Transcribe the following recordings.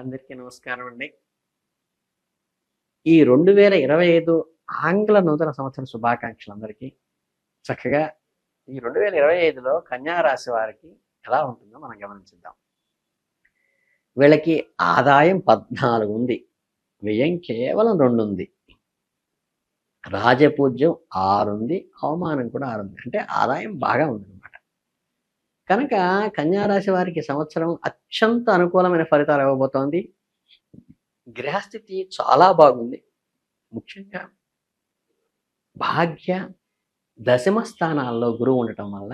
అందరికీ నమస్కారం అండి. ఈ రెండు వేల ఇరవై ఐదు ఆంగ్ల నూతన సంవత్సర శుభాకాంక్షలు అందరికీ. చక్కగా ఈ రెండు వేల ఇరవై ఐదులో కన్యారాశి వారికి ఎలా ఉంటుందో మనం గమనించిద్దాం. వీళ్ళకి ఆదాయం పద్నాలుగు ఉంది వ్యయం కేవలం రెండు ఉంది రాజపూజ్యం ఆరు ఉంది అవమానం కూడా ఆరు ఉంది అంటే ఆదాయం బాగా ఉంది. కనుక కన్యారాశి వారికి సంవత్సరం అత్యంత అనుకూలమైన ఫలితాలు ఇవ్వబోతోంది. గ్రహస్థితి చాలా బాగుంది. ముఖ్యంగా భాగ్య దశమ స్థానాల్లో గురువు ఉండటం వల్ల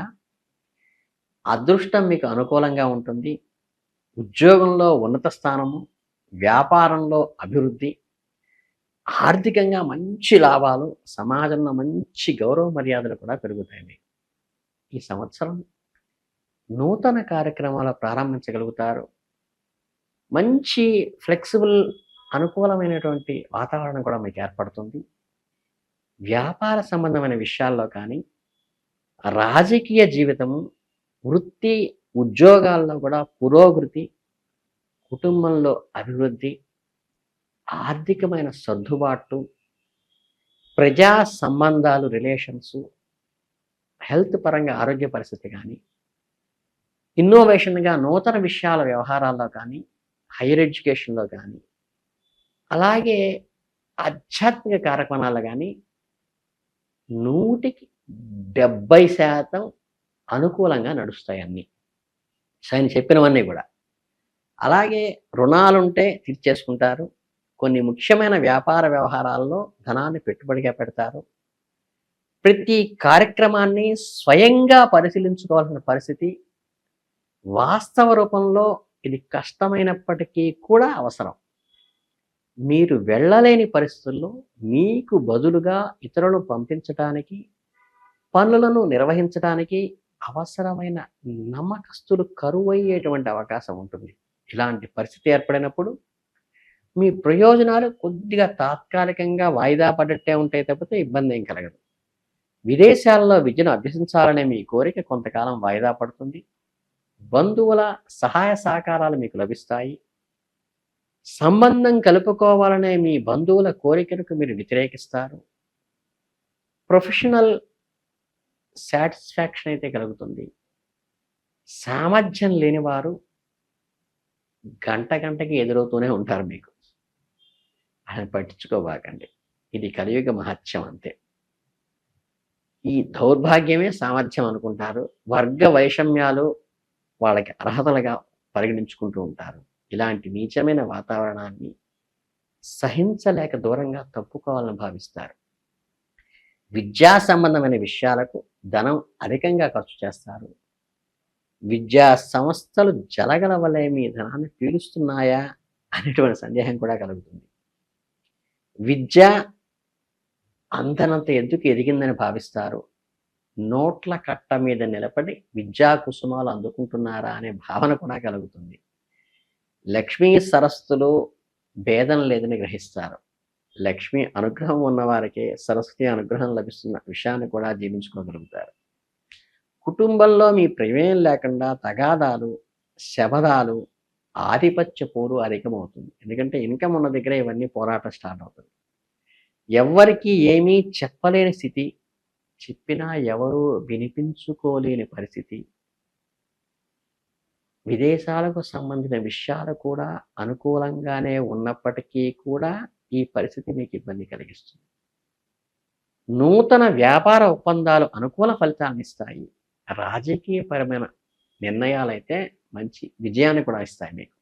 అదృష్టం మీకు అనుకూలంగా ఉంటుంది. ఉద్యోగంలో ఉన్నత స్థానము వ్యాపారంలో అభివృద్ధి ఆర్థికంగా మంచి లాభాలు సమాజంలో మంచి గౌరవ మర్యాదలు కూడా పెరుగుతాయి ఈ సంవత్సరం నూతన కార్యక్రమాలు ప్రారంభించగలుగుతారు. మంచి ఫ్లెక్సిబుల్ అనుకూలమైనటువంటి వాతావరణం కూడా మీకు ఏర్పడుతుంది. వ్యాపార సంబంధమైన విషయాల్లో కానీ రాజకీయ జీవితము వృత్తి ఉద్యోగాల్లో కూడా పురోగతి కుటుంబంలో అభివృద్ధి ఆర్థికమైన సర్దుబాటు ప్రజా సంబంధాలు రిలేషన్స్ హెల్త్ పరంగా ఆరోగ్య పరిస్థితి కానీ ఇన్నోవేషన్గా నూతన విషయాల వ్యవహారాల్లో కానీ హైయర్ ఎడ్యుకేషన్లో కానీ అలాగే ఆధ్యాత్మిక కార్యక్రమాల్లో కానీ నూటికి డెబ్బై శాతం అనుకూలంగా నడుస్తాయి అన్నీ. ఆయన చెప్పినవన్నీ కూడా. అలాగే రుణాలుంటే తీర్చేసుకుంటారు. కొన్ని ముఖ్యమైన వ్యాపార వ్యవహారాల్లో ధనాన్ని పెట్టుబడిగా పెడతారు. ప్రతి కార్యక్రమాన్ని స్వయంగా పరిశీలించుకోవాల్సిన పరిస్థితి వాస్తవ రూపంలో ఇది కష్టమైనప్పటికీ కూడా అవసరం. మీరు వెళ్ళలేని పరిస్థితుల్లో మీకు బదులుగా ఇతరులను పంపించడానికి పనులను నిర్వహించడానికి అవసరమైన నమ్మకస్తులు కరువయ్యేటువంటి అవకాశం ఉంటుంది. ఇలాంటి పరిస్థితి ఏర్పడినప్పుడు మీ ప్రయోజనాలు కొద్దిగా తాత్కాలికంగా వాయిదా పడట్టే ఉంటాయి తప్పితే ఇబ్బంది ఏం కలగదు. విదేశాల్లో విద్యను అభ్యసించాలనే మీ కోరిక కొంతకాలం వాయిదా పడుతుంది. బంధువుల సహాయ సహకారాలు మీకు లభిస్తాయి. సంబంధం కలుపుకోవాలనే మీ బంధువుల కోరికలకు మీరు వ్యతిరేకిస్తారు. ప్రొఫెషనల్ సాటిస్ఫాక్షన్ అయితే కలుగుతుంది. సామర్థ్యం లేనివారు గంట గంటకి ఎదురవుతూనే ఉంటారు మీకు. అని పట్టించుకోబాకండి. ఇది కలియుగ మహత్యం అంతే. ఈ దౌర్భాగ్యమే సామర్థ్యం అనుకుంటారు. వర్గ వైషమ్యాలు వాళ్ళకి అర్హతలుగా పరిగణించుకుంటూ ఉంటారు. ఇలాంటి నీచమైన వాతావరణాన్ని సహించలేక దూరంగా తప్పుకోవాలని భావిస్తారు. విద్యా సంబంధమైన విషయాలకు ధనం అధికంగా ఖర్చు చేస్తారు. విద్యా సంస్థలు జలగల వలె మీ ధనాన్ని పీలుస్తున్నాయా అనేటువంటి సందేహం కూడా కలుగుతుంది. విద్య అంతనంత ఎందుకు ఎదిగిందని భావిస్తారు? నోట్ల కట్ట మీద నిలబడి విద్యా కుసుమాలు అందుకుంటున్నారా అనే భావన కూడా కలుగుతుంది. లక్ష్మీ సరస్సులు భేదం లేదని గ్రహిస్తారు. లక్ష్మి అనుగ్రహం ఉన్నవారికే సరస్వతి అనుగ్రహం లభిస్తున్న విషయాన్ని కూడా జీవించుకోగలుగుతారు. కుటుంబంలో మీ ప్రమేయం లేకుండా తగాదాలు శబదాలు ఆధిపత్య పోరు అధికమవుతుంది. ఎందుకంటే ఇన్కమ్ ఉన్న దగ్గర ఇవన్నీ పోరాటం స్టార్ట్ అవుతుంది. ఎవ్వరికీ ఏమీ చెప్పలేని స్థితి చెప్పినా ఎవరూ వినిపించుకోలేని పరిస్థితి. విదేశాలకు సంబంధించిన విషయాలు కూడా అనుకూలంగానే ఉన్నప్పటికీ కూడా ఈ పరిస్థితి మీకు ఇబ్బంది కలిగిస్తుంది. నూతన వ్యాపార ఒప్పందాలు అనుకూల ఫలితాలను ఇస్తాయి. రాజకీయపరమైన నిర్ణయాలైతే మంచి విజయాన్ని కూడా ఇస్తాయి మీకు.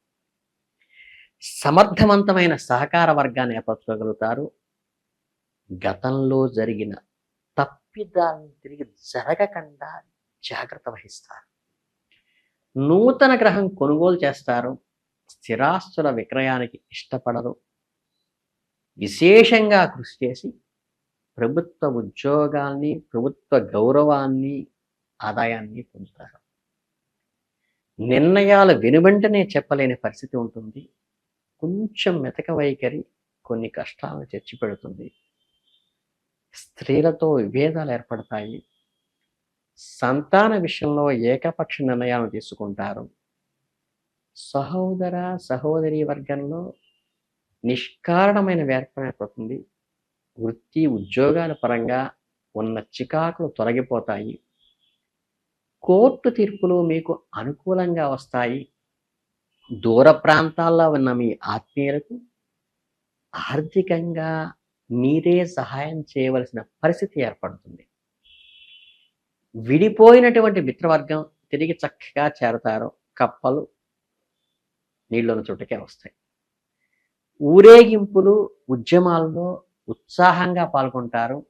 సమర్థవంతమైన సహకార వర్గాన్ని ఏర్పరచుకోగలుగుతారు. గతంలో జరిగిన తప్పిదాలను తిరిగి జరగకుండా జాగ్రత్త వహిస్తారు. నూతన గ్రహం కొనుగోలు చేస్తారు. స్థిరాస్తుల విక్రయానికి ఇష్టపడరు. విశేషంగా కృషి చేసి ప్రభుత్వ ఉద్యోగాల్ని ప్రభుత్వ గౌరవాన్ని ఆదాయాన్ని పొందుతారు. నిర్ణయాలు వెనువెంటనే చెప్పలేని పరిస్థితి ఉంటుంది. కొంచెం మెతక వైఖరి కొన్ని కష్టాలను తెచ్చిపెడుతుంది స్త్రీలతో విభేదాలు ఏర్పడతాయి. సంతాన విషయంలో ఏకపక్ష నిర్ణయాలను తీసుకుంటారు. సహోదర సహోదరి వర్గంలో నిష్కారణమైన వ్యాపారం ఏర్పడుతుంది. వృత్తి ఉద్యోగాల పరంగా ఉన్న చికాకులు తొలగిపోతాయి. కోర్టు తీర్పులు మీకు అనుకూలంగా వస్తాయి. దూర ప్రాంతాల్లో ఉన్న మీ ఆత్మీయులకు ఆర్థికంగా మీరే సహాయం చేయవలసిన పరిస్థితి ఏర్పడుతుంది. విడిపోయినటువంటి మిత్రవర్గం తిరిగి చక్కగా చేరతారు. కప్పలు నీళ్ళున్న చోటుకే వస్తాయి. ఊరేగింపులు ఉద్యమాల్లో ఉత్సాహంగా పాల్గొంటారు.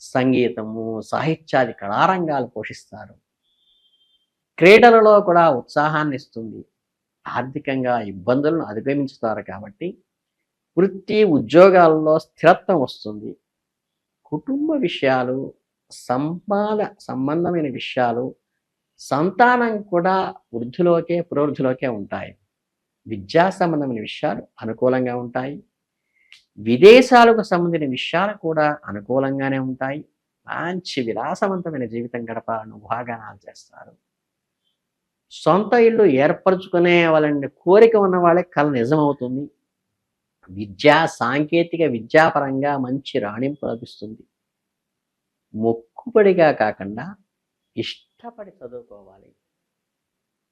సంగీతము సాహిత్యాది కళారంగాలు పోషిస్తారు. క్రీడలలో కూడా ఉత్సాహాన్ని ఇస్తుంది. ఆర్థికంగా ఇబ్బందులను అధిగమించుతారు కాబట్టి వృత్తి ఉద్యోగాల్లో స్థిరత్వం వస్తుంది. కుటుంబ విషయాలు సంపాద సంబంధమైన విషయాలు సంతానం కూడా వృద్ధిలోకే ప్రవృద్ధిలోకే ఉంటాయి. విద్యా సంబంధమైన విషయాలు అనుకూలంగా ఉంటాయి. విదేశాలకు సంబంధించిన విషయాలు కూడా అనుకూలంగానే ఉంటాయి. మంచి విలాసవంతమైన జీవితం గడపాలని ఊహాగానాలు చేస్తారు. సొంత ఇల్లు ఏర్పరచుకునే వాళ్ళని కోరిక ఉన్న వాళ్ళకి కళ నిజమవుతుంది. విద్యా సాంకేతిక విద్యాపరంగా మంచి రాణింపు లభిస్తుంది. మొక్కుబడిగా కాకుండా ఇష్టపడి చదువుకోవాలి.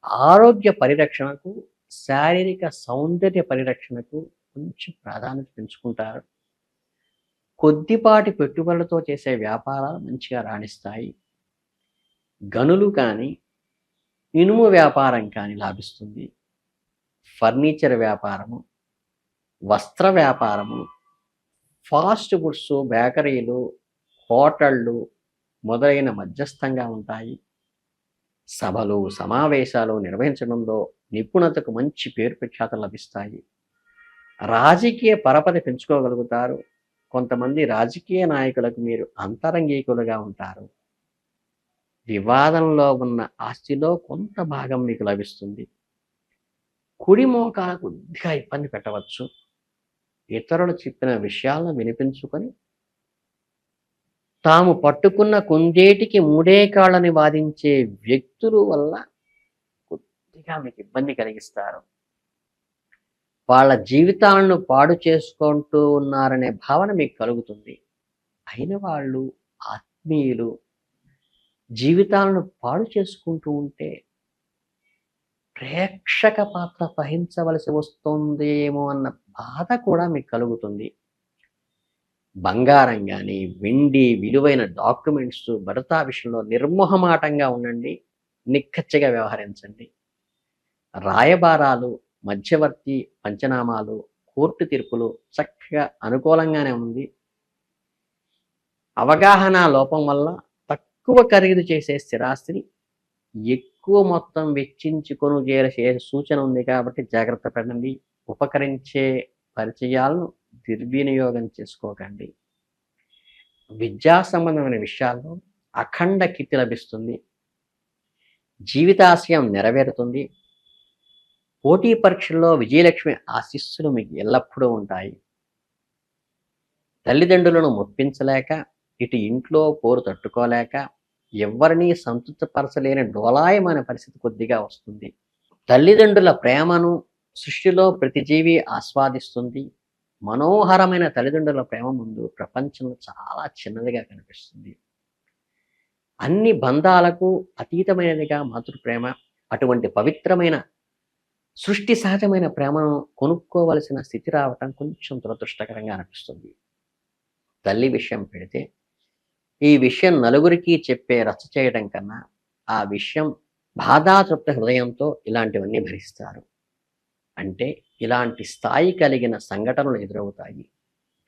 ఆరోగ్య పరిరక్షణకు శారీరక సౌందర్య పరిరక్షణకు కొంచెం ప్రాధాన్యత పెంచుకుంటారు. కొద్దిపాటి పెట్టుబడులతో చేసే వ్యాపారాలు మంచిగా రాణిస్తాయి. గనులు కానీ ఇనుము వ్యాపారం కానీ లాభిస్తుంది. ఫర్నిచర్ వ్యాపారము వస్త్ర వ్యాపారము ఫాస్ట్ ఫుడ్స్ బేకరీలు హోటళ్ళు మొదలైన మధ్యస్థంగా ఉంటాయి. సభలు సమావేశాలు నిర్వహించడంలో నిపుణతకు మంచి పేరు ప్రఖ్యాతలు లభిస్తాయి. రాజకీయ పరపతి పెంచుకోగలుగుతారు. కొంతమంది రాజకీయ నాయకులకు మీరు అంతరంగికులుగా ఉంటారు. వివాదంలో ఉన్న ఆస్తిలో కొంత భాగం మీకు లభిస్తుంది. కుడి మోకాలకు కొద్దిగా ఇబ్బంది పెట్టవచ్చు. ఇతరులు చెప్పిన విషయాలను వినిపించుకొని తాము పట్టుకున్న కుందేటికి మూడే కాళ్ళని వాదించే వ్యక్తుల వల్ల కొద్దిగా మీకు ఇబ్బంది కలిగిస్తారు. వాళ్ళ జీవితాలను పాడు చేసుకుంటూ ఉన్నారనే భావన మీకు కలుగుతుంది. అయిన వాళ్ళు ఆత్మీయులు జీవితాలను పాడు చేసుకుంటూ ఉంటే ప్రేక్షక పాత్ర వహించవలసి వస్తుందేమో అన్న బాధ కూడా మీకు కలుగుతుంది. బంగారం కానీ వెండి విలువైన డాక్యుమెంట్స్ భర్తా విషయంలో నిర్మోహమాటంగా ఉండండి నిక్కచ్చిగా వ్యవహరించండి. రాయబారాలు మధ్యవర్తి పంచనామాలు కోర్టు తీర్పులు చక్కగా అనుకూలంగానే ఉంది. అవగాహన లోపం వల్ల తక్కువ ఖరీదు చేసే స్థిరాస్తిని ఎక్కువ మొత్తం వెచ్చించి కొనుగోలు చేసే సూచన ఉంది కాబట్టి జాగ్రత్త పడండి. ఉపకరించే పరిచయాలను దుర్వినియోగం చేసుకోకండి. విద్యా సంబంధమైన విషయాల్లో అఖండ కీర్తి లభిస్తుంది. జీవితాశయం నెరవేరుతుంది. పోటీ పరీక్షల్లో విజయలక్ష్మి ఆశీస్సులు మీకు ఎల్లప్పుడూ ఉంటాయి. తల్లిదండ్రులను మొప్పించలేక ఇటు ఇంట్లో పోరు తట్టుకోలేక ఎవరినీ సంతృప్తిపరచలేని డోలాయమైన పరిస్థితి కొద్దిగా వస్తుంది. తల్లిదండ్రుల ప్రేమను సృష్టిలో ప్రతి జీవి ఆస్వాదిస్తుంది. మనోహరమైన తల్లిదండ్రుల ప్రేమ ముందు ప్రపంచం చాలా చిన్నదిగా కనిపిస్తుంది. అన్ని బంధాలకు అతీతమైనదిగా మాతృ ప్రేమ అటువంటి పవిత్రమైన సృష్టి సహజమైన ప్రేమను కొనుక్కోవలసిన స్థితి రావటం కొంచెం దురదృష్టకరంగా అనిపిస్తుంది. తల్లి విషయం పెడితే ఈ విషయం నలుగురికి చెప్పే రచ్చ చేయడం కన్నా ఆ విషయం బాధాతృప్త హృదయంతో ఇలాంటివన్నీ భరిస్తారు. అంటే ఇలాంటి స్థాయి కలిగిన సంఘటనలు ఎదురవుతాయి.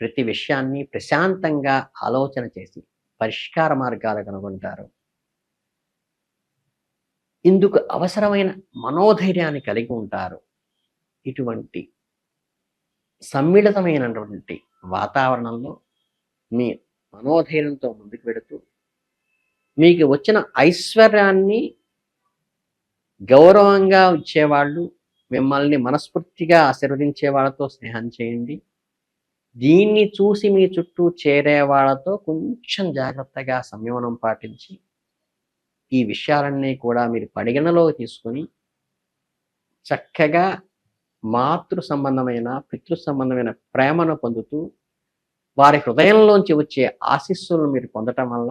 ప్రతి విషయాన్ని ప్రశాంతంగా ఆలోచన చేసి పరిష్కార మార్గాలు కనుగొంటారు. ఇందుకు అవసరమైన మనోధైర్యాన్ని కలిగి ఉంటారు. ఇటువంటి సమ్మిళితమైనటువంటి వాతావరణంలో మీ మనోధైర్యంతో ముందుకు పెడుతూ మీకు వచ్చిన ఐశ్వర్యాన్ని గౌరవంగా ఇచ్చేవాళ్ళు మిమ్మల్ని మనస్ఫూర్తిగా ఆశీర్వదించే వాళ్ళతో స్నేహం చేయండి. దీన్ని చూసి మీ చుట్టూ చేరే వాళ్ళతో కొంచెం జాగ్రత్తగా సంయమనం పాటించి ఈ విషయాలన్నీ కూడా మీరు పరిగణలో తీసుకొని చక్కగా మాతృ సంబంధమైన పితృ సంబంధమైన ప్రేమను పొందుతూ వారి హృదయంలోంచి వచ్చే ఆశీస్సులను మీరు పొందటం వల్ల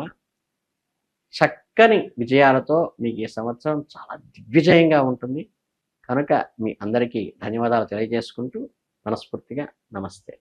చక్కని విజయాలతో మీకు ఈ సంవత్సరం చాలా దిగ్విజయంగా ఉంటుంది. కనుక మీ అందరికీ ధన్యవాదాలు తెలియజేసుకుంటూ మనస్ఫూర్తిగా నమస్తే.